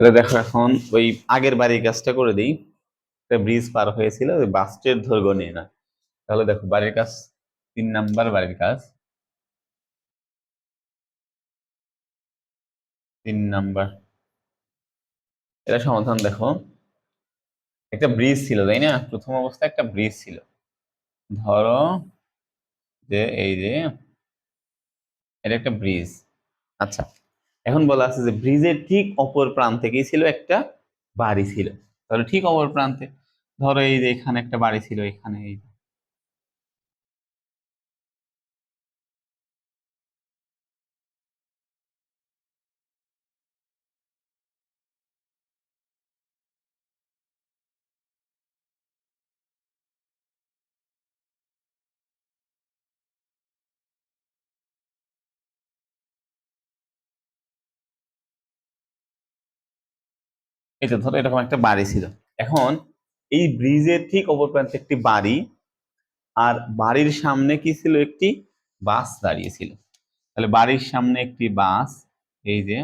এটা দেখো এখন ওই আগের বাড়ির কাজটা করে দিই। একটা ব্রিজ পার হয়েছিল, ওই বাসটির দৈর্ঘ্য নিয়ে না। তাহলে দেখো বাড়ির কাজ, তিন নাম্বার বাড়ির কাজ। তিন নাম্বার। এটা সমাধান দেখো। একটা ব্রিজ ছিল, তাই না? প্রথম অবস্থায় একটা ব্রিজ ছিল। ধরো যে এই যে, এটা একটা ব্রিজ আচ্ছা এখন বলা আছে যে ব্রিজের ঠিক অপর প্রান্তে কি ছিল? একটা বাড়ি ছিল। তাহলে ঠিক অপর প্রান্তে ধরো এই যে এখানে একটা বাড়ি ছিল, এখানে এই তো ধরো এরকম একটা বাড়ি ছিল। এখন এই ব্রিজের ঠিক অপর প্রান্তে একটি বাড়ি, আর বাড়ির সামনে কি ছিল একটি বাস দাঁড়িয়েছিল তাহলে বাড়ির সামনে একটি বাস, এই যে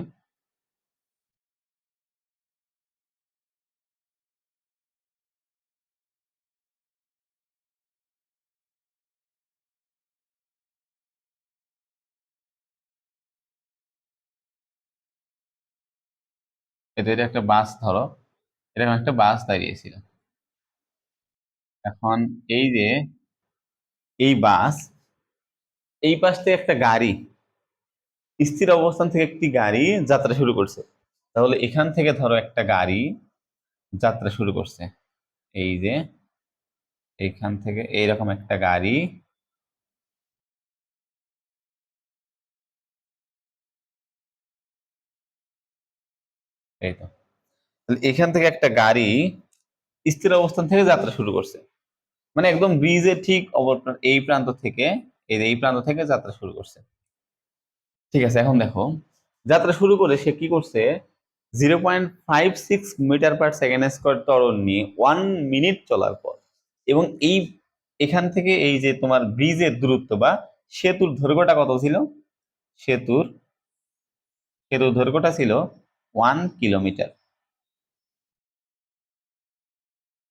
এটা একটা বাস, ধরো। এরকম একটা বাস দাঁড়িয়েছিল এখন এই যে, এই বাস, এই পাশ থেকে একটা গাড়ি, স্থির অবস্থান থেকে একটি গাড়ি যাত্রা শুরু করছে। তাহলে এখান থেকে ধরো একটা গাড়ি যাত্রা শুরু করছে। এই যে, এইখান থেকে এইরকম একটা গাড়ি এই তো এখান থেকে একটা গাড়ি স্থির অবস্থান থেকে যাত্রা শুরু করছে। মানে একদম ব্রিজের ঠিক এই প্রান্ত থেকে, এই এই প্রান্ত থেকে যাত্রা শুরু করছে। ঠিক আছে, এখন দেখো। যাত্রা শুরু করে সে কি করছে? Zero point five six metre per second square ত্বরণ নিয়ে ওয়ান মিনিট চলার পর। এবং এই, এখান থেকে এই যে তোমার ব্রিজের দূরত্ব বা সেতুর দৈর্ঘ্যটা কত ছিল? সেতুর সেতুর দৈর্ঘ্যটা ছিল ওয়ান কিলোমিটার।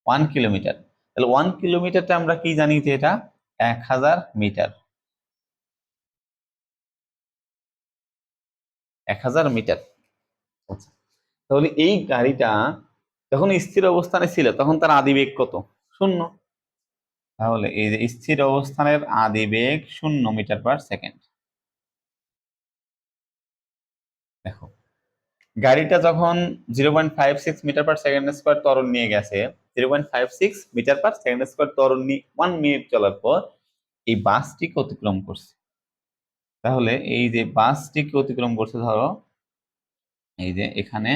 One kilometre. তাহলে ওয়ান কিলোমিটারটা আমরা কি জানি যে এটা? এক হাজার মিটার। এক হাজার মিটার। আচ্ছা। তাহলে এই গাড়িটা যখন স্থির অবস্থানে ছিল, তখন তার আদিবেগ কত? শূন্য। তাহলে এই যে স্থির অবস্থানের আদিবেগ শূন্য মিটার পার সেকেন্ড। দেখো। গাড়িটা যখন zero point five six metre per second square ত্বরণ নিয়ে গেছে zero point five six metre per second square ত্বরণ নিয়ে ওয়ান মিনিট চলার পর এই বাসটিকে অতিক্রম করছে। তাহলে এই যে বাসটিকে অতিক্রম করছে ধরো, এই যে এখানে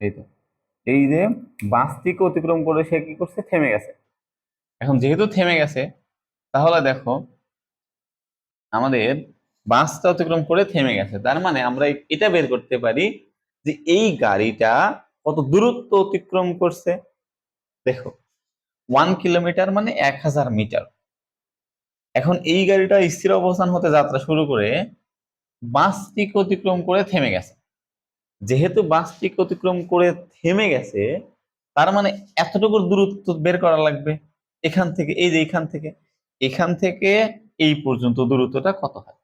এই তো। এই যে বাসটিকে অতিক্রম করে সে কি করছে? থেমে গেছে। এখন যেহেতু থেমে গেছে, তাহলে দেখো আমাদের বাসটা অতিক্রম করে থেমে গেছে। তার মানে আমরা এটা বের করতে পারি যে এই গাড়িটা কত দূরত্ব অতিক্রম করছে। দেখো ওয়ান কিলোমিটার মানে এক হাজার মিটার এখন এই গাড়িটা স্থির অবস্থান হতে যাত্রা শুরু করে বাসটিকে অতিক্রম করে থেমে গেছে। যেহেতু বাসটিকে অতিক্রম করে থেমে গেছে, তার মানে এতটুকু দূরত্ব বের করা লাগবে এখান থেকে, এই যে এখান থেকে এখান থেকে এই পর্যন্ত দূরত্বটা কত হয়?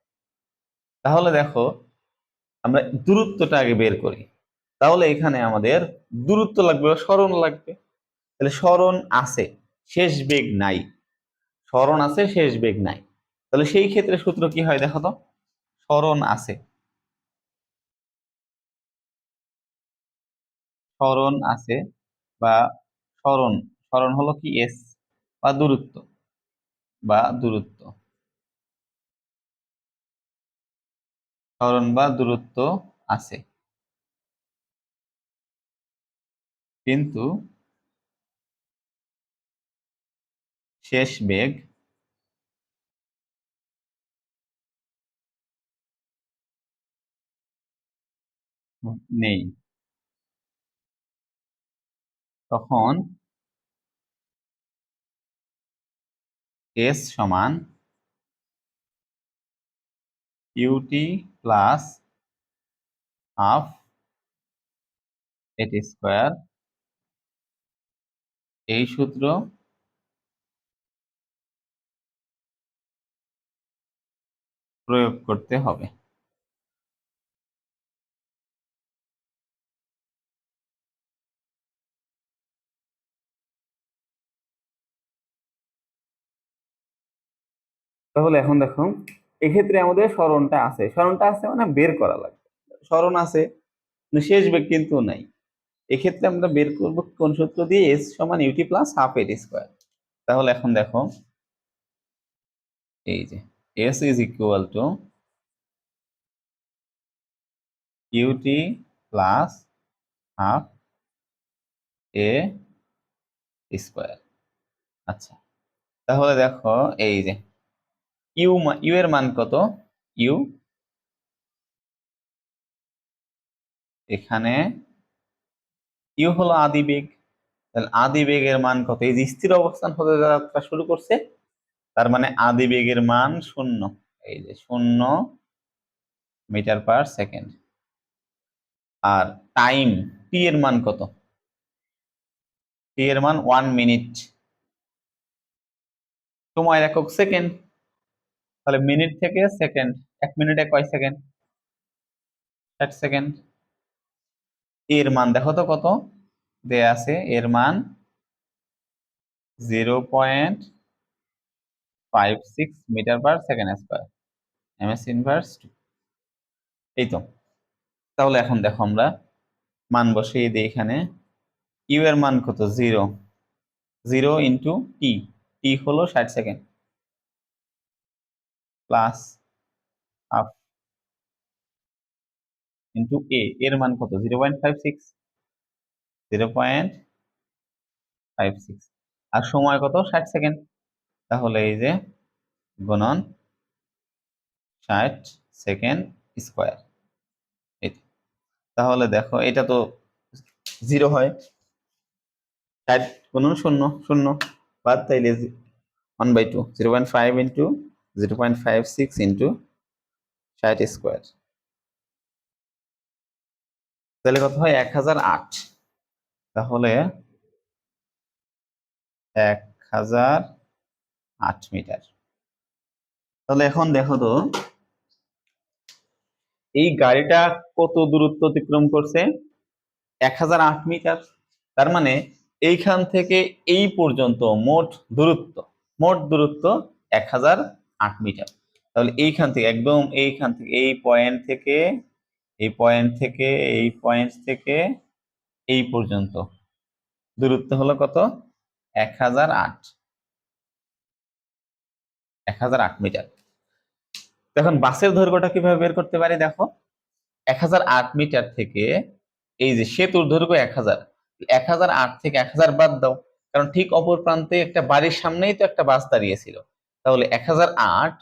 তাহলে দেখো, আমরা দূরত্বটা আগে বের করি। তাহলে এখানে আমাদের দূরত্ব লাগবে স্মরণ লাগবে। তাহলে স্মরণ আছে, শেষ বেগ নাই। স্মরণ আছে, শেষ বেগ নাই। তাহলে সেই ক্ষেত্রে সূত্র কি হয় দেখো তো? স্মরণ আছে। স্মরণ আছে বা স্মরণ স্মরণ হলো কি? এস বা দূরত্ব বা দূরত্ব। স্মরণ বা দূরত্ব আছে। কিন্তু শেষ বেগ নেই। তখন এস সমান ut plus half at square এই সূত্র প্রয়োগ করতে হবে। তাহলে এখন দেখো, এক্ষেত্রে আমাদের স্মরণটা আছে। স্মরণটা আছে মানে বের করা লাগবে। স্মরণ আছে শেষ কিন্তু নাই। এক্ষেত্রে আমরা বের করব কোন সূত্র দিয়ে? এস সমান ut plus half at square তাহলে এখন দেখো, এই যে S is equal to ut plus half a square আচ্ছা তাহলে দেখো, এই যে ইউ ইউ এর মান কত? ইউ। এখানে ইউ হলো আদি বেগ। তাহলে আদি বেগের মান কত? এই যে স্থির অবস্থান হতে যাত্রা শুরু করছে, তার মানে আদি বেগের মান শূন্য। এই যে শূন্য মিটার পার সেকেন্ড। আর টাইম, টি এর মান কত? টি এর মান ওয়ান মিনিট। সময় একক সেকেন্ড। তাহলে মিনিট থেকে সেকেন্ড এক মিনিটে কয় সেকেন্ড ষাট সেকেন্ড এর মান দেখো তো কত? দেয়া আছে এর মান zero point five six metre per second square m s inverse two এই তো। তাহলে এখন দেখো আমরা মান বসিয়ে দিই এখানে। ইউ এর মান কত? Zero zero into t t হলো ষাট second plus half into a এর মান কত? Zero point five six zero point five six আর সময় কত? ষাট সেকেন্ড। তাহলে এই যে গুণন ষাট সেকেন্ড স্কোয়ার। তাহলে দেখো, এটা তো জিরো হয়। ষাট শূন্য শূন্য। বাদ তাইলে one by two zero point five into zero point five six into ষাট স্কোয়ার তাহলে কত হয়? এক হাজার আট। তাহলে এক হাজার আট মিটার। তাহলে এখন দেখো তো, এই গাড়িটা কত দূরত্ব অতিক্রম করছে? এক হাজার আট মিটার। তার মানে এইখান থেকে এই পর্যন্ত মোট দূরত্ব মোট দূরত্ব এক হাজার আট মিটার। তাহলে এইখান থেকে, একদম এইখান থেকে, এই পয়েন্ট থেকে, এই পয়েন্ট থেকে, এই পয়েন্ট থেকে, এই পর্যন্ত। দূরত্ব হলো কত? এক হাজার আট। এক হাজার আট মিটার। এখন বাসের দৈর্ঘ্যটা কীভাবে বের করতে পারি দেখো? এক হাজার আট মিটার থেকে এই যে সেতুর দৈর্ঘ্য এক হাজার। এক হাজার আট থেকে এক হাজার বাদ দাও। কারণ ঠিক অপর প্রান্তে একটা বাড়ির সামনেই তো একটা বাস দাঁড়িয়েছিল তাহলে এক হাজার আট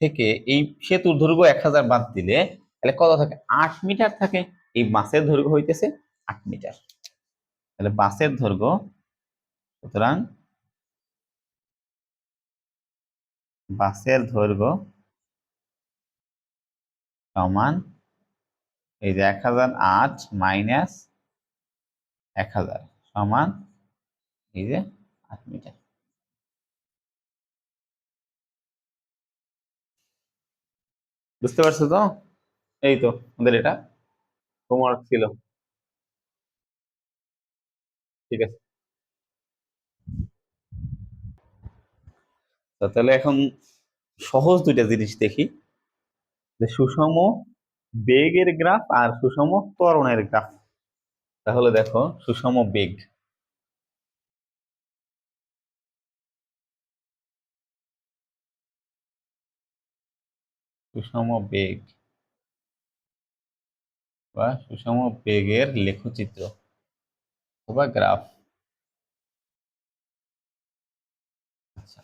থেকে এই সেতুর দৈর্ঘ্য এক হাজার বাদ দিলে তাহলে কত থাকে? আট মিটার থাকে। এই বাসের দৈর্ঘ্য হইতেছে আট মিটার। তাহলে বাসের দৈর্ঘ্য সুতরাং বাসের দৈর্ঘ্য সমান এই যে এক হাজার আট মাইনাস এক হাজার সমান এই যে আট মিটার। বুঝতে পারছ তো? এই তো, আমাদের এটা হোমওয়ার্ক ছিল। ঠিক আছে। তাহলে এখন সহজ দুইটা জিনিস দেখি। যে সুষম বেগের গ্রাফ আর সুষম ত্বরণের গ্রাফ। তাহলে দেখো, সুষম বেগ। সুষম বেগ বা সুষম বেগের লেখচিত্র বা গ্রাফ আচ্ছা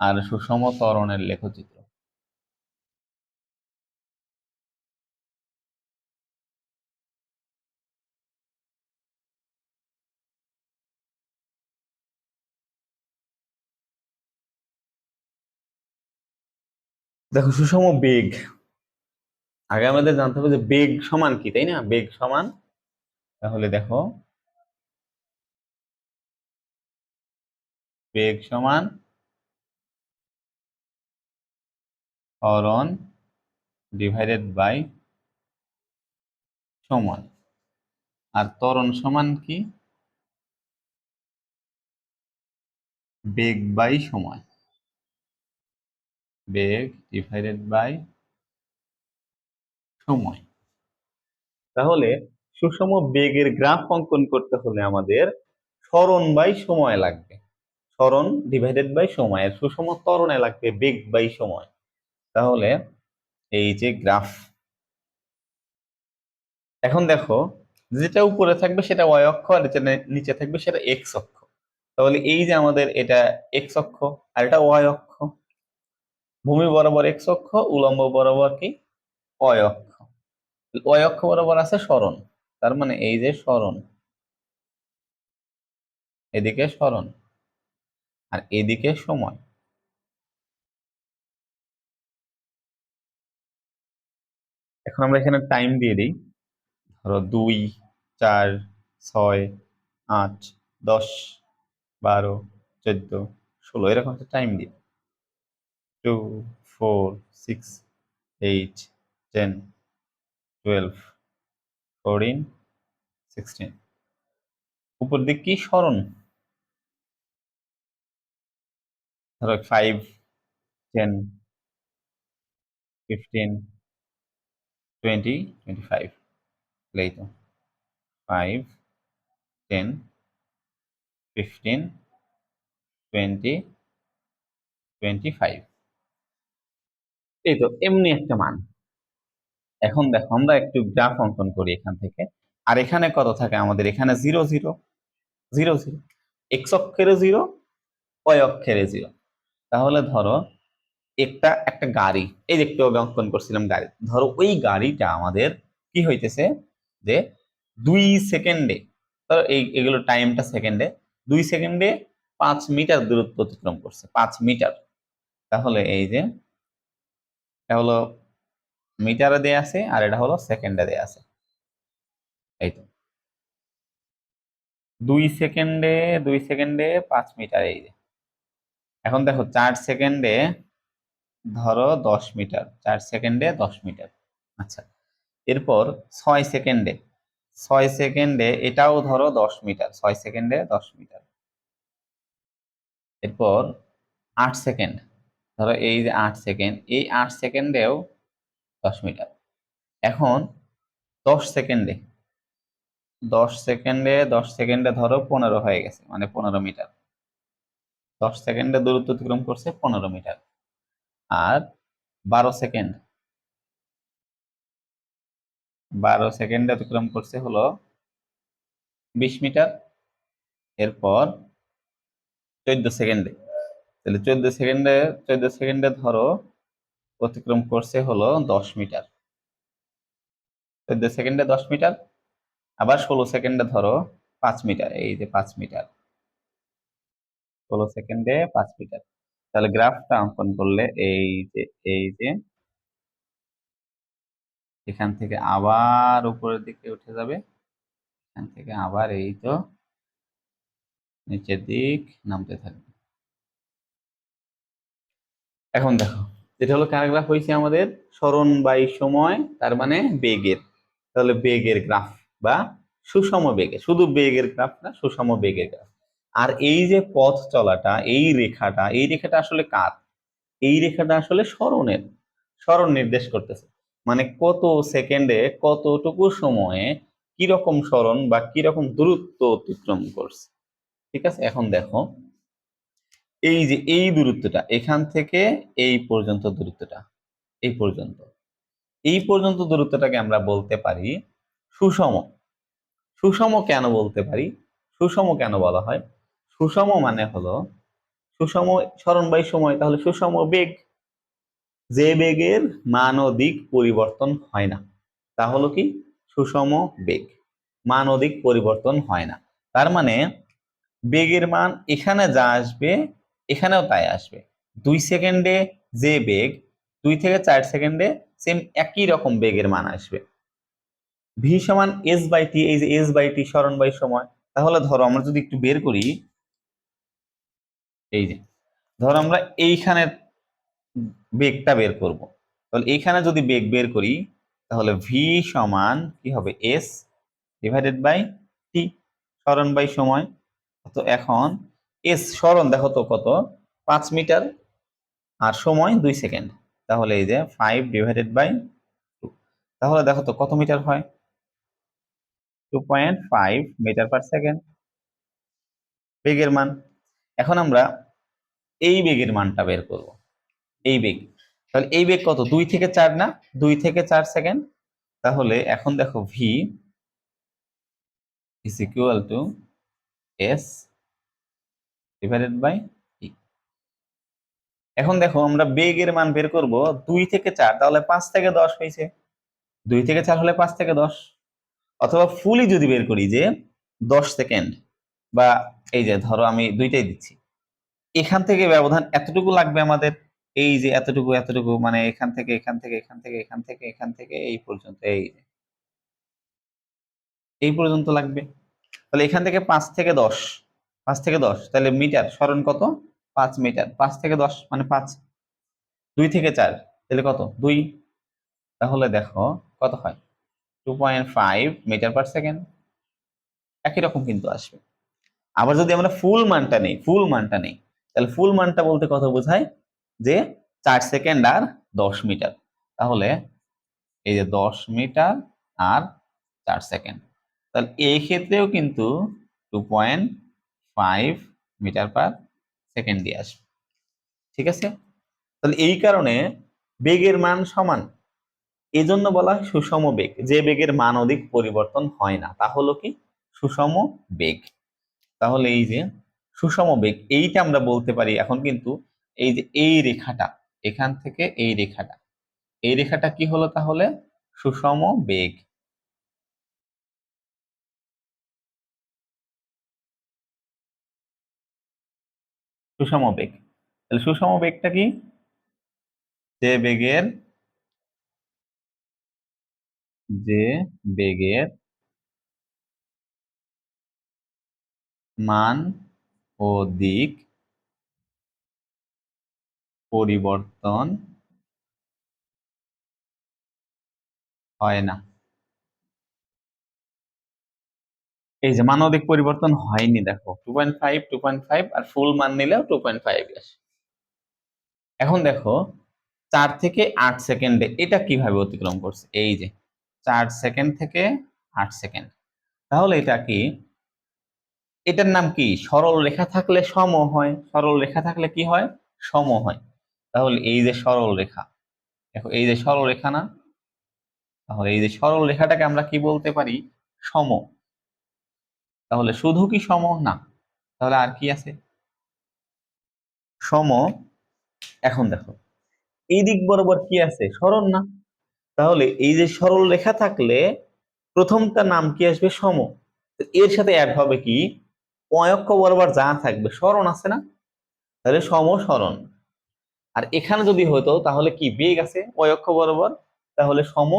আর সুষম তরণের লেখচিত্র। দেখো, সুষম বেগ। আগে আমাদের জানতে হবে যে বেগ সমান কি, তাই না? বেগ সমান, তাহলে দেখো। বেগ সমান ত্বরণ ডিভাইডেড বাই সময় আর ত্বরণ সমান কি? বেগ বাই সময় বেগ ডিভাইডেড বাই সময়। তাহলে সুষম বেগের গ্রাফ অঙ্কন করতে হলে আমাদের স্মরণ বাই সময় লাগবে। স্মরণ ডিভাইডেড বাই সময় আর সুষম ত্বরণে লাগবে বেগ বাই সময়। তাহলে এই যে গ্রাফ। এখন দেখো, যেটা উপরে থাকবে সেটা ওয়াই অক্ষ, আর যেটা নিচে থাকবে সেটা এক্স অক্ষ। তাহলে এই যে আমাদের এটা এক্স অক্ষ আর এটা ওয়াই অক্ষ। ভূমি বরাবর এক্স অক্ষ, উলম্ব বরাবর কি? ওয়াই অক্ষ। অক্ষ বরাবর আছে স্মরণ। তার মানে এই যে স্মরণ। এদিকে স্মরণ। আর এদিকে সময়। এখন আমরা এখানে টাইম দিয়ে দিই। ধরো দুই, চার, ছয়, আট, দশ, বারো, চোদ্দ, ষোলো, এরকম একটা টাইম দিই two four six eight ten twelve fourteen sixteen উপর দিক কি? স্মরণ। ধরো five ten fifteen twenty twenty five এই তো। Five ten fifteen twenty twenty five এই তো এমনি একটা মান। এখন দেখো আমরা একটু গ্রাফ অঙ্কন করি এখান থেকে। আর এখানে কত থাকে আমাদের? এখানে zero zero zero zero X অক্ষের জিরো ওয়াই অক্ষের জিরো তাহলে ধরো একটা একটা গাড়ি। এই যে একটু অঙ্কন করছিলাম গাড়ি। ধরো ওই গাড়িটা আমাদের কি হইতেছে? যে দুই সেকেন্ডে, ধরো এই, এগুলো টাইমটা সেকেন্ডে, দুই সেকেন্ডে পাঁচ মিটার দূরত্ব অতিক্রম করছে, পাঁচ মিটার। তাহলে এই যে এটা হলো মিটারে দেয়া আছে আর এটা হলো সেকেন্ডে দেয়া আছে। এই তো দুই সেকেন্ডে দুই সেকেন্ডে পাঁচ মিটার এই যে। এখন দেখো, চার সেকেন্ডে ধরো দশ মিটার, চার সেকেন্ডে দশ মিটার। আচ্ছা এরপর ছয় সেকেন্ডে ছয় সেকেন্ডে এটাও ধরো দশ মিটার, ছয় সেকেন্ডে দশ মিটার। এরপর আট সেকেন্ড ধরো এই যে আট সেকেন্ড, এই আট সেকেন্ডেও দশ মিটার। এখন দশ সেকেন্ডে দশ সেকেন্ডে দশ সেকেন্ডে ধরো পনেরো হয়ে গেছে মানে পনেরো মিটার। দশ সেকেন্ডে দূরত্ব অতিক্রম করছে পনেরো মিটার। আর বারো সেকেন্ড, বারো সেকেন্ডে অতিক্রম করছে হলো বিশ মিটার। এরপর চোদ্দ সেকেন্ডে তাহলে চোদ্দ সেকেন্ডে চোদ্দ সেকেন্ডে ধরো অতিক্রম করছে হলো দশ মিটার। চোদ্দ সেকেন্ডে দশ মিটার, আবার ষোলো সেকেন্ডে ধরো পাঁচ মিটার, এই যে পাঁচ মিটার। ষোলো সেকেন্ডে পাঁচ মিটার। তাহলে গ্রাফটা অঙ্কন করলে এই যে এই যে, এখান থেকে আবার উপরের দিকে উঠে যাবে। এখান থেকে আবার এই তো নিচের দিক নামতে থাকবে। এখন দেখো, যেটা হলো কার হয়েছে আমাদের স্মরণ বাই সময়, তার মানে বেগের। তাহলে বেগের গ্রাফ বা সুষম বেগে শুধু বেগের গ্রাফ না, সুষম বেগের গ্রাফ আর এই যে পথ চলাটা, এই রেখাটা এই রেখাটা আসলে কার? এই রেখাটা আসলে স্মরণের, স্মরণ নির্দেশ করতেছে। মানে কত সেকেন্ডে, কতটুকু সময়ে কীরকম স্মরণ বা কীরকম দূরত্ব অতিক্রম করছে। ঠিক আছে? এখন দেখো এই যে এই দূরত্বটা, এখান থেকে এই পর্যন্ত দূরত্বটা, এই পর্যন্ত। এই পর্যন্ত দূরত্বটাকে আমরা বলতে পারি সুষম। সুষম কেন বলতে পারি? সুষম কেন বলা হয়? সুষম মানে হলো, সুষম স্মরণ বাই সময়, তাহলে সুষম বেগ। যে বেগের মান দিক পরিবর্তন হয় না, তা হলো কি? সুষম বেগ। মান দিক পরিবর্তন হয় না। তার মানে বেগের মান এখানে যা আসবে এখানেও তাই আসবে। দুই সেকেন্ডে যে বেগ, দুই থেকে চার সেকেন্ডে সেম একই রকম বেগের মান আসবে। ভি সমান এস বাই টি এই যে এস বাই টি স্মরণ বাই সময়, তাহলে ধরো আমরা যদি একটু বের করি, এই যে, ধরো আমরা এইখানে বেগটা বের করব। তাহলে এইখানে যদি বেগ বের করি, তাহলে ভি সমান কি হবে? এস ডিভাইডেড বাই টি স্মরণ বাই সময়। তো এখন এস স্মরণ দেখো তো কত? পাঁচ মিটার আর সময় দুই সেকেন্ড। তাহলে এই যে ফাইভ ডিভাইডেড বাই টু তাহলে দেখো তো কত মিটার হয়? Two point five metre per second বেগের মান। এখন আমরা এই বেগের মানটা বের করব। এই বেগ। তাহলে এই বেগ কত? দুই থেকে চার না? দুই থেকে চার সেকেন্ড। তাহলে এখন দেখো V is equal to s divided by t এখন দেখো, আমরা বেগের মান বের করব দুই থেকে চার, তাহলে পাঁচ থেকে দশ হয়েছে। দুই থেকে চার হলে পাঁচ থেকে দশ। অথবা ফুলি যদি বের করি যে দশ সেকেন্ড বা এই যে ধরো আমি দুইটাই দিচ্ছি। এখান থেকে ব্যবধান এতটুকু লাগবে আমাদের, এই যে এতটুকু এতটুকু মানে এখান থেকে এখান থেকে এখান থেকে এখান থেকে এখান থেকে, এই পর্যন্ত, এই যে। এই পর্যন্ত লাগবে। তাহলে এখান থেকে পাঁচ থেকে দশ। পাঁচ থেকে দশ, তাহলে মিটার, স্মরণ কত? পাঁচ মিটার, পাঁচ থেকে দশ মানে পাঁচ। দুই থেকে চার, তাহলে কত? দুই। তাহলে দেখো কত হয়? Two point five metre per second একই রকম কিন্তু আসবে। আবার যদি আমরা ফুল মানটা নেই ফুল মানটা নেই, তাহলে ফুল মানটা বলতে কত বোঝায়? যে চার সেকেন্ড আর দশ মিটার। তাহলে এই যে দশ মিটার আর চার সেকেন্ড তাহলে এই ক্ষেত্রেও কিন্তু two point five metre per second দিয়ে আসবে। ঠিক আছে? তাহলে এই কারণে বেগের মান সমান। এই জন্য বলা হয় সুষম বেগ। যে বেগের মান অধিক পরিবর্তন হয় না, তা হলো কি? সুষম বেগ। তাহলে এই যে সুষম বেগ, এইটা আমরা বলতে পারি এখন কিন্তু এই যে এই রেখাটা, এখান থেকে এই রেখাটা। এই রেখাটা কি হলো তাহলে? সুষম বেগ। সুষম বেগ। তাহলে সুষম বেগটা কি? যে বেগের যে বেগের মান ও দিক পরিবর্তন হয় না। এই যে মানবিক পরিবর্তন হয়নি, দেখো। Two point five two point five আর ফুল মান নিলেও টু পয়েন্ট ফাইভ আসে। এখন দেখো, চার থেকে আট সেকেন্ডে এটা কীভাবে অতিক্রম করছে? এই যে, চার সেকেন্ড থেকে আট সেকেন্ড। তাহলে এটা কি? এটার নাম কি? সরল রেখা থাকলে সম হয়। সরল রেখা থাকলে কি হয়? সম হয়। তাহলে এই যে সরল রেখা, দেখো এই যে সরল রেখা না? তাহলে এই যে সরল রেখাটাকে আমরা কি বলতে পারি? সম। তাহলে শুধু কি সম? না। তাহলে আর কি আছে? সম, এখন দেখো। এই দিক বরাবর কি আছে? সরল না? তাহলে এই যে সরল রেখা থাকলে প্রথমটার নাম কি আসবে? সম। এর সাথে অ্যাড হবে কি? অয়ক্ষ বরাবর যা থাকবে স্মরণ আছে না? তাহলে সম স্মরণ আর এখানে যদি হতো, তাহলে কি? বেগ আছে অয়ক্ষ বরাবর। তাহলে সম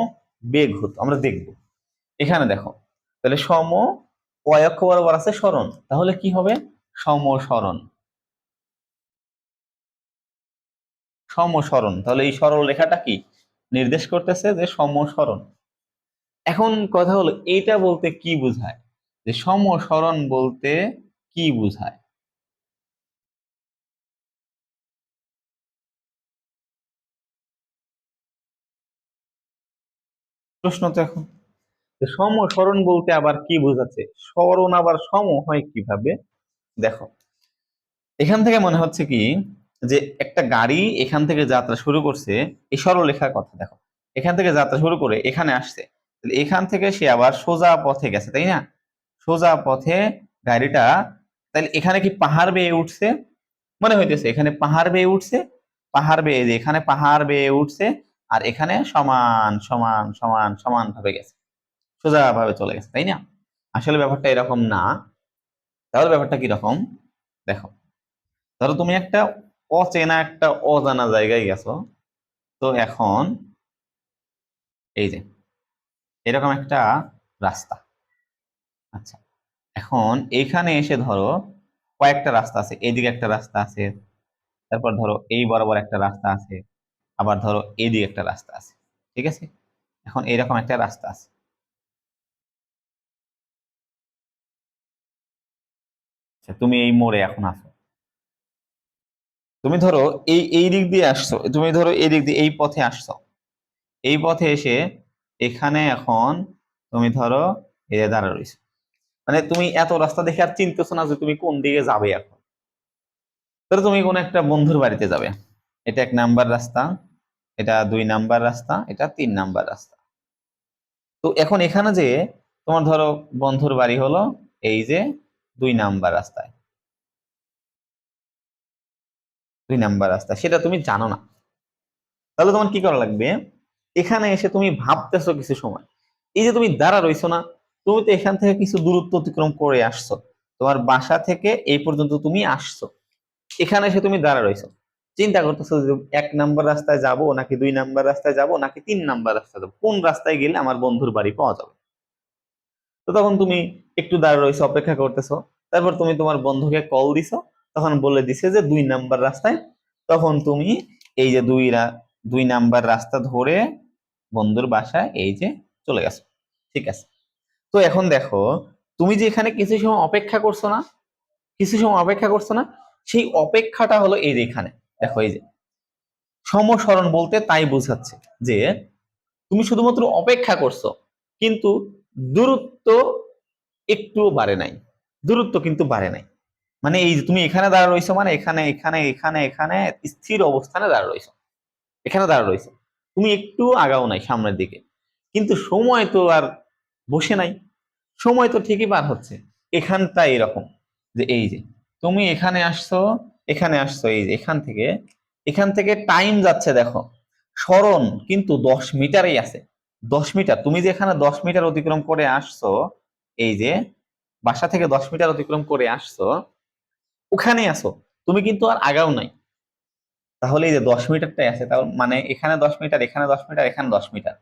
বেগ হতো। আমরা দেখব। এখানে দেখো। তাহলে সম অয়ক্ষ বরাবর আছে স্মরণ। তাহলে কি হবে? সমস্মরণ। সমস্মরণ। তাহলে এই সরল রেখাটা কি? নির্দেশ করতেছে যে সমস্মরণ। এখন কথা হলো, এইটা বলতে কি বোঝায়? যে সমস্মরণ বলতে কি বোঝায়? প্রশ্ন তো এখন। যে সমস্মরণ বলতে আবার কি বোঝাচ্ছে? স্মরণ আবার সম হয় কীভাবে? দেখো, এখান থেকে মনে হচ্ছে কি যে একটা গাড়ি এখান থেকে যাত্রা শুরু করছে, এই সরলরেখার কথা দেখো। এখান থেকে যাত্রা শুরু করে এখানে আসছে। এখান থেকে সে আবার সোজা পথে গেছে, তাই না? সোজা পথে গাড়িটা, তাহলে এখানে কি পাহাড় বেয়ে উঠছে? মনে হইতেছে এখানে পাহাড় বেয়ে উঠছে, পাহাড় বেয়ে এখানে পাহাড় বেয়ে উঠছে, আর এখানে সমান সমান সমান সমান ভাবে গেছে। সোজা ভাবে চলে গেছে, তাই না? আসলে ব্যাপারটা এরকম না। তাহলে ব্যাপারটা কি রকম দেখো, ধরো তুমি একটা অচেনা একটা অজানা জায়গায় গেছো, তো এখন এই যে, এরকম একটা রাস্তা। আচ্ছা এখন এইখানে এসে ধরো কয়েকটা রাস্তা আছে এইদিকে একটা রাস্তা আছে, তারপর ধরো এই বরাবর একটা রাস্তা আছে, আবার ধরো এইদিকে একটা রাস্তা আছে, ঠিক আছে? এখন এইরকম একটা রাস্তা আছে। আচ্ছা তুমি এই মোড়ে এখন আসো তুমি ধরো এই এই দিক দিয়ে আসছো, তুমি ধরো এই দিক দিয়ে, এই পথে আসছো। এই পথে এসে এখানে এখন তুমি ধরো এই যে দাঁড়া রয়েছে। মানে তুমি এত রাস্তা দেখে আর চিনতেছো না যে তুমি কোন দিকে যাবে এখন। ধরো তুমি কোন একটা বন্ধুর বাড়িতে যাবে। এটা এক নাম্বার রাস্তা, এটা দুই নাম্বার রাস্তা, এটা তিন নাম্বার রাস্তা। তো এখন এখানে যে তোমার ধরো বন্ধুর বাড়ি হলো, এই যে দুই নাম্বার রাস্তায়। দুই নাম্বার রাস্তা সেটা তুমি জানো না। তাহলে তোমার কি করা লাগবে? এখানে এসে তুমি ভাবতেছো কিছু সময়। এই যে তুমি দাঁড়া রইছো না, তুমি তো এখান থেকে কিছু দূরত্ব অতিক্রম করে আসছো। তোমার বাসা থেকে এই পর্যন্ত তুমি আসছো। এখানে এসে তুমি দাঁড়া রইছো। চিন্তা করতেছো যে এক নাম্বার রাস্তায় যাব নাকি দুই নাম্বার রাস্তায় যাব নাকি তিন নাম্বার রাস্তায় যাব? কোন রাস্তায় গেলে আমার বন্ধুর বাড়ি পাওয়া যাবে? তো তখন তুমি একটু দাঁড়া রইছো অপেক্ষা করতেছো। তারপর তুমি তোমার বন্ধুকে কল দিছো, তখন বলে দিছে যে দুই নাম্বার রাস্তায়, তখন তুমি এই যে দুই দুই নাম্বার রাস্তা ধরে বন্ধুর বাসায় এই যে চলে গেছো। ঠিক আছে? তো এখন দেখো, তুমি যে এখানে কিছু সময় অপেক্ষা করছ না, কিছু সময় অপেক্ষা করছ না, সেই অপেক্ষাটা হলো এই যে এখানে। দেখো এই যে সমসরণ বলতে তাই বোঝাচ্ছে যে তুমি শুধুমাত্র অপেক্ষা করছ, কিন্তু দূরত্ব একটুও বাড়ে নাই। দূরত্ব কিন্তু বাড়ে নাই। মানে এই তুমি এখানে দাঁড়া রইছো মানে এখানে এখানে এখানে এখানে স্থির অবস্থানে দাঁড়া রইছো। এখানে দাঁড়া রইছো। তুমি একটু আগাও নাই সামনের দিকে। কিন্তু সময় তো আর বসে নাই। সময় তো ঠিকই পার হচ্ছে। এখানটা এরকম যে এই যে তুমি এখানে আসছো এখানে আসছো, এই যে এখান থেকে এখান থেকে টাইম যাচ্ছে দেখো। স্মরণ কিন্তু দশ মিটারেই আছে। দশ মিটার, তুমি যে এখানে দশ মিটার অতিক্রম করে আসছো এই যে বাসা থেকে দশ মিটার অতিক্রম করে আসছো ওখানে আসো তুমি কিন্তু আর আগাও নাই। তাহলে এই যে দশ মিটারটাই আছে, তাহলে মানে এখানে দশ মিটার, এখানে দশ মিটার, এখানে দশ মিটার।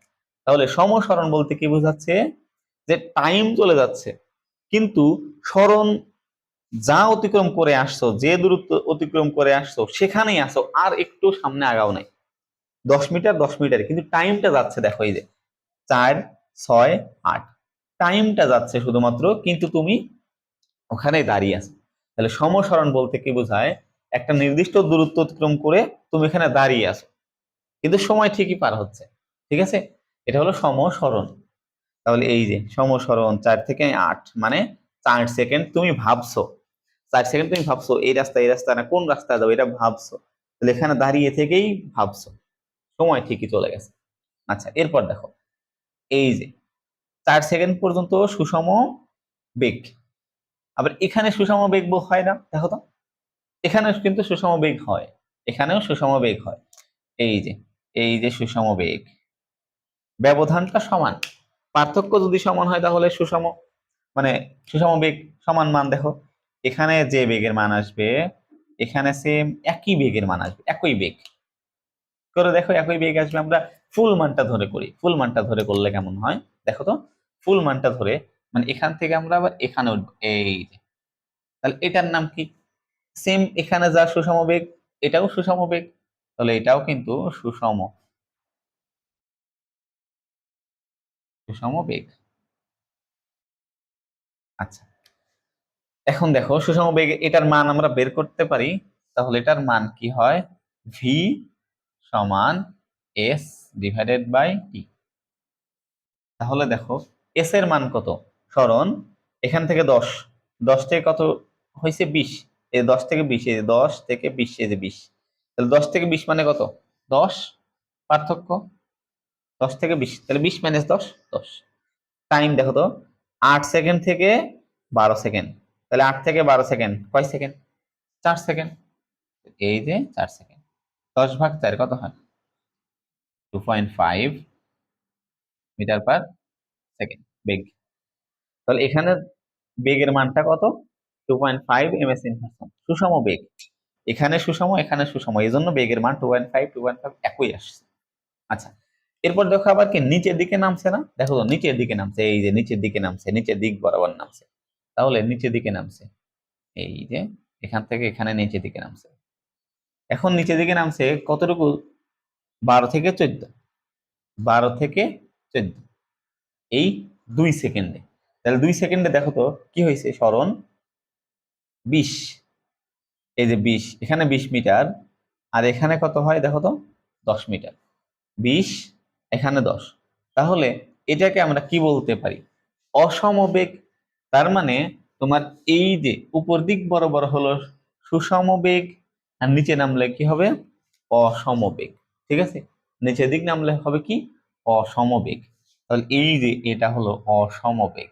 তাহলে সমসরণ বলতে কি বোঝাচ্ছে? যে টাইম চলে যাচ্ছে। কিন্তু স্মরণ যা অতিক্রম করে আসছো, যে দূরত্ব অতিক্রম করে আসছো, সেখানেই আসো আর একটু সামনে আগাও নাই। দশ মিটার দশ মিটার, কিন্তু টাইমটা যাচ্ছে, দেখো এই যে, চার, ছয়, আট। টাইমটা যাচ্ছে শুধুমাত্র, কিন্তু তুমি ওখানে দাঁড়িয়ে আছো। তাহলে সমসরণ বলতে কি বোঝায়? একটা নির্দিষ্ট দূরত্ব অতিক্রম করে তুমি এখানে দাঁড়িয়ে আছো। কিন্তু সময় ঠিকই পার হচ্ছে, ঠিক আছে? এটা হলো সমসরণ তাহলে এই যে সমসরণ চার থেকে আট মানে চার সেকেন্ড তুমি ভাবছ। চার সেকেন্ড তুমি ভাবছ, এই রাস্তা এই রাস্তা না, কোন রাস্তা যাব, এটা ভাবছ। তাহলে এখানে দাঁড়িয়ে থেকেই ভাবছ। সময় ঠিকই চলে গেছে। আচ্ছা এরপর দেখো, এই যে চার সেকেন্ড পর্যন্ত সুষম বেগ। আবার এখানে সুষম বেগ হয় না, দেখো তো। এখানে কিন্তু সুষম বেগ হয়, এখানেও সুষম বেগ হয়। এই যে এই যে সুষম বেগ। ব্যবধানটা সমান। পার্থক্য যদি সমান হয় তাহলে সুষম মানে সুষম বেগ সমান মান দেখো। এখানে যে বেগের মান আসবে, এখানে সেম একই বেগের মান আসবে, একই বেগ। করে দেখো, একই বেগ আসবে আমরা ফুল মানটা ধরে করি। ফুল মানটা ধরে করলে কেমন হয়? দেখো তো ফুল মানটা ধরে মানে এখান থেকে আমরা আবার এখানে এই তাহলে এটার নাম কি? সেম এখানে যা সুষম বেগ, এটাও সুষম বেগ, তাহলে এটাও কিন্তু সুষম সুষম বেগ। আচ্ছা এখন দেখো, সুষম বেগ, এটার মান আমরা বের করতে পারি, তাহলে এটার মান কি হয়? ভি সমান এস ডিভাইডেড বাই টি তাহলে দেখো এস এর মান কত? স্মরণ, এখান থেকে দশ। দশ থেকে কত হয়েছে? বিশ। এই দশ থেকে বিশ, এই দশ থেকে বিশ, এই যে বিশ। তাহলে দশ থেকে বিশ মানে কত? দশ? পার্থক্য? দশ থেকে বিশ। তাহলে বিশ মাইনাস দশ? দশ। টাইম দেখো তো, আট সেকেন্ড থেকে বারো সেকেন্ড তাহলে আট থেকে বারো সেকেন্ড কয় সেকেন্ড চার সেকেন্ড এই যে চার সেকেন্ড দশ ভাগ চার কত হয়? Two point five metre per second, বেগ। তাহলে এখানে বেগের মানটা কত? Two point five m s সুষম বেগ। এখানে সুষম এখানে সুষম এই জন্য বেগের মান two point five two point five একই আসছে। আচ্ছা এরপর দেখো আবার কি, নিচের দিকে নামছে না? দেখো তো, নিচের দিকে নামছে, এই যে নিচের দিকে নামছে, নিচের দিক বরাবর নামছে। তাহলে নিচের দিকে নামছে, এই যে এখান থেকে এখানে নিচের দিকে নামছে। এখন নিচের দিকে নামছে কতটুকু? বারো থেকে চোদ্দ। বারো থেকে চোদ্দ এই দুই সেকেন্ডে। তাহলে দুই সেকেন্ডে দেখো তো, কি হয়েছে? স্মরণ। বিশ। এই যে বিশ, এখানে বিশ মিটার, আর এখানে কত হয় দেখো তো? দশ মিটার। বিশ, এখানে দশ। তাহলে এটাকে আমরা কি বলতে পারি? অসমবেগ। তার মানে তোমার এই যে উপর দিক বরাবর হলো সুষম বেগ আর নিচে নামলে কি হবে? অসমবেগ। ঠিক আছে? নিচের দিক নামলে হবে কি? অসমবেগ। তাহলে এই যে এটা হলো অসমবেগ।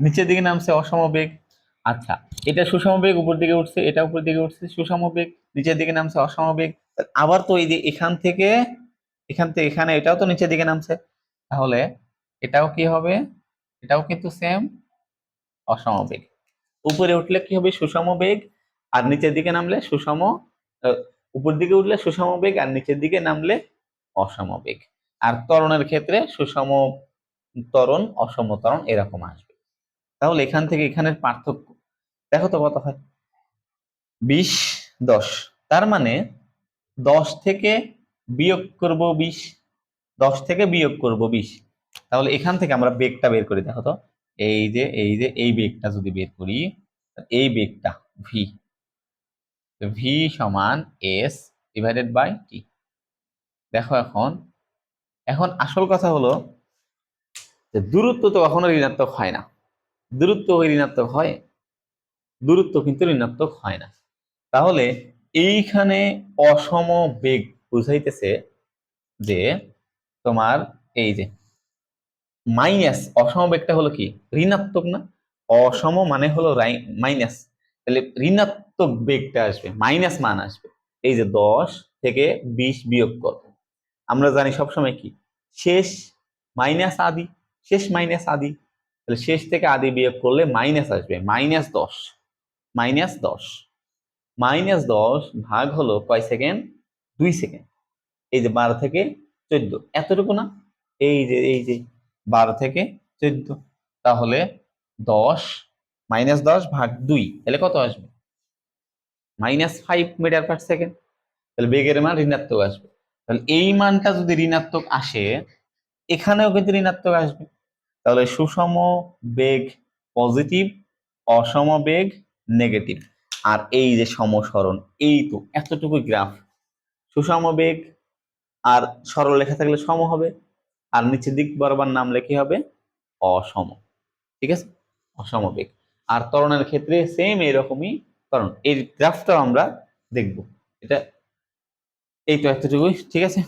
নিচের দিকে নামছে অসমবেগ। আচ্ছা এটা সুষম বেগ উপর দিকে উঠছে, এটা উপর দিকে উঠছে সুষম বেগ নিচের দিকে নামছে অসম বেগ আবার তো এই যে এখান থেকে এখান থেকে এখানে এটাও তো নিচের দিকে নামছে। তাহলে এটাও কি হবে? এটাও কিন্তু সেম অসম বেগ উপরে উঠলে কি হবে? সুষম বেগ। আর নিচের দিকে নামলে সুষম উপর দিকে উঠলে সুষম বেগ আর নিচের দিকে নামলে অসম বেগ। আর ত্বরণের ক্ষেত্রে সুষম ত্বরণ, অসম ত্বরণ এরকম আসবে। তাহলে এখান থেকে এখানের পার্থক্য। দেখো তো কত হয় বিশ, দশ। তার মানে দশ থেকে বিয়োগ করব বিশ। দশ থেকে বিয়োগ করব বিশ। তাহলে এখান থেকে আমরা বেগটা বের করি দেখো তো। এই যে এই যে, এই বেগটা যদি বের করি এই বেগটা ভি ভি সমান এস ডিভাইডেড বাই টি দেখো এখন এখন আসল কথা হলো যে দূরত্ব তো কখনো ঋণাত্মক হয় না। দূরত্ব ঋণাত্মক হয়, দূরত্ব কিন্তু ঋণাত্মক হয় না। তাহলে এইখানে অসম বেগ বুঝাইতেছে যে তোমার এই যে মাইনাস অসম বেগটা হলো কি? ঋণাত্মক না? অসম মানে হলো মাইনাস তাহলে ঋণাত্মক বেগটা আসবে মাইনাস মান আসবে। এই যে দশ থেকে বিশ বিয়োগ কর আমরা জানি সবসময় কি? শেষ মাইনাস আদি, শেষ মাইনাস আদি। তাহলে শেষ থেকে আদি বিয়োগ করলে মাইনাস আসবে মাইনাস দশ মাইনাস দশ। মাইনাস দশ ভাগ হলো কয় সেকেন্ড? দুই সেকেন্ড। এই যে বারো থেকে চোদ্দ। এতটুকু না? এই যে এই যে বারো থেকে চোদ্দ। তাহলে দশ মাইনাস দশ ভাগ দুই, তাহলে কত আসবে? Minus five metre per second. তাহলে বেগের মান ঋণাত্মক আসবে। তাহলে এই মানটা যদি ঋণাত্মক আসে, এখানেও কিন্তু ঋণাত্মক আসবে। তাহলে সুষম বেগ পজিটিভ, অসম বেগ নেগেটিভ। আর এই যে সমসরণ এই তো এতটুকু গ্রাফ। সুষম বেগ আর সরল লেখা থাকলে সম হবে। আর নিচের দিক বরাবর নাম লেখি হবে অসম। ঠিক আছে? অসম বেগ আর ত্বরণের ক্ষেত্রে সেম এরকমই ত্বরণ। এই গ্রাফটাও আমরা দেখব। এটা এই তো এতটুকুই। ঠিক আছে?